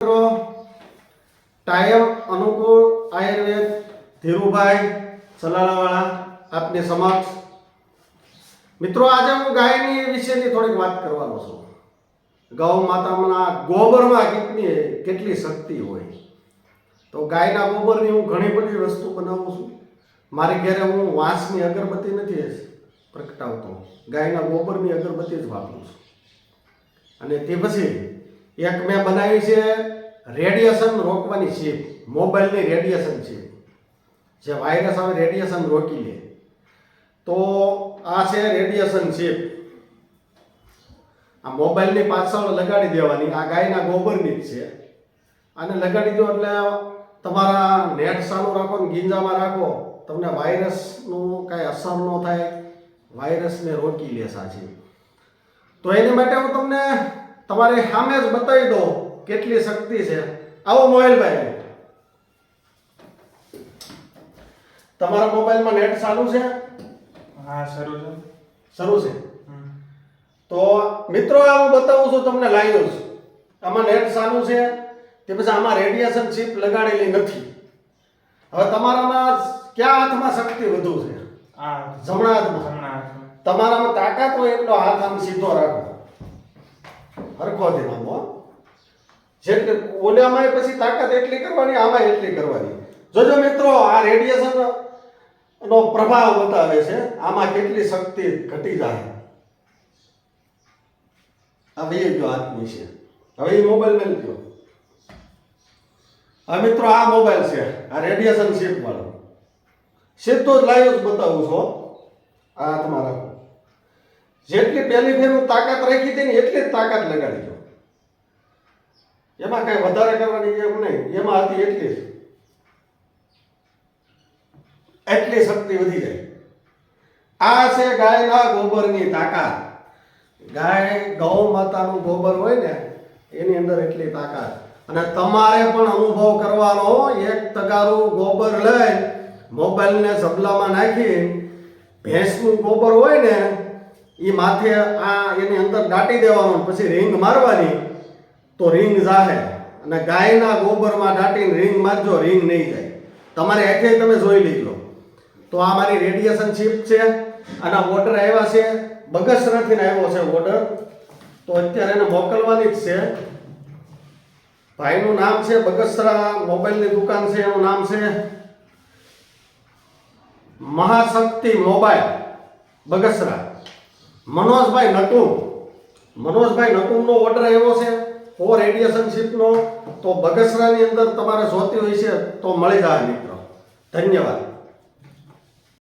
મિત્રો ટાયમ અનુકૂળ આયુર્વેદ ધીરુભાઈ સલાલાવાળા આપની સમક્ષ. મિત્રો, આજે હું ગાયની વિશેની થોડીક વાત કરવાનો છું. ગૌ માતાના ગોબરમાં કેટલી કેટલી શક્તિ હોય. તો ગાયના ગોબરની હું ઘણી બધી વસ્તુ બનાવું છું. મારી ઘરે હું વાંસની અગરબત્તી નથી પ્રગટાવતો. ગાયના ગોબરની અગરબત્તી જ વાપરું છું. અને તે પછી એક મેં બનાવી છે રેડિયેશન રોકવાની શીપ મોબાઈલની રેડિયેશન શીપ જે વાયરસ આવે રેડિયેશન રોકી લે. તો આ છે રેડિયેશન શીપ આ મોબાઈલની પાછળ લગાડી દેવાની. આ ગાયના ગોબરની જ છે. આને લગાડી દો એટલે તમારા નેટ ચાલુ રાખો ને ગીંજામાં રાખો, તમને વાયરસનું કાંઈ અસર ન થાય. વાયરસને રોકી લે સાચી. તો એની માટે હું તમને તમારી સામે જ બતાવી દો કેટલી શક્તિ છે. આવો મોબાઈલભાઈ તમારા મોબાઈલમાં નેટ ચાલુ છે? હા શરૂ છે. શરૂ છે. તો મિત્રો આ હું બતાવું છું તમને લાઈવ જ. આમાં નેટ ચાલુ છે તે પછી આમાં રેડિયેશન ચીપ લગાડેલી નથી. હવે તમારામાં કયા હાથમાં શક્તિ વધુ છે? જમણા હાથમાં. તમારામાં તાકાત હોય એટલો હાથ આમ સીધો રાખો. હરખો હો. જેટલે ઓલામાં પછી તાકાત એટલી કરવાની, આમાં એટલી કરવાની. જોજો મિત્રો, આ રેડિયેશન નો પ્રભાવ બતાવે છે, આમાં કેટલી શક્તિ ઘટી જાય. આ બે જો હાથની છે. હવે એ મોબાઈલ મેં લીધો હવે મિત્રો, આ મોબાઈલ છે. આ રેડિયેશન શીટ વાળો. સીધો જ લાઈવ જ બતાવું છું. આ રાખો. જેટલી પહેલી ફેરનું તાકાત રાખી હતી ને એટલી જ તાકાત લગાડી દો એમાં કઈ વધારે કરવાની એમ નહીં. એમાં હતી એટલી જ. એટલી શક્તિ વધી જાય. આ છે ગાયના ગોબરની તાકાત. ગાય ગૌ માતાનું ગોબર હોય ને, એની અંદર એટલી તાકાત. અને તમારે પણ અનુભવ કરવાનો એક તગારું ગોબર લઈ, મોબાઈલને સબલામાં નાખી, ભેંસનું ગોબર હોય ને એ માથે આ એની અંદર દાટી દેવાનું પછી રીંગ મારવાની તો રીંગ જાહે. અને ગાયના ગોબરમાં દાટીને રીંગ મારજો રીંગ નહીં જાય. તમારે એકે તમે જોઈ લીધો. તો આ મારી રેડિયેશન ચીપ છે અને ઓર્ડર આવ્યા છે. બગસરાથી આવ્યો છે ઓર્ડર તો અત્યારે એને મોકલવાની જ છે. ભાઈનું નામ છે બગસરા મોબાઈલની દુકાન છે, એનું નામ છે મહાશક્તિ મોબાઈલ બગસરા. મનોજભાઈ નકુમ મનોજભાઈ નકુમનો ઓર્ડર આવ્યો છે. ઓ રેડિયેશન શીપનો તો બગસરાની અંદર તમારે જોતી હોય છે, તો મળી જાય મિત્રો. ધન્યવાદ.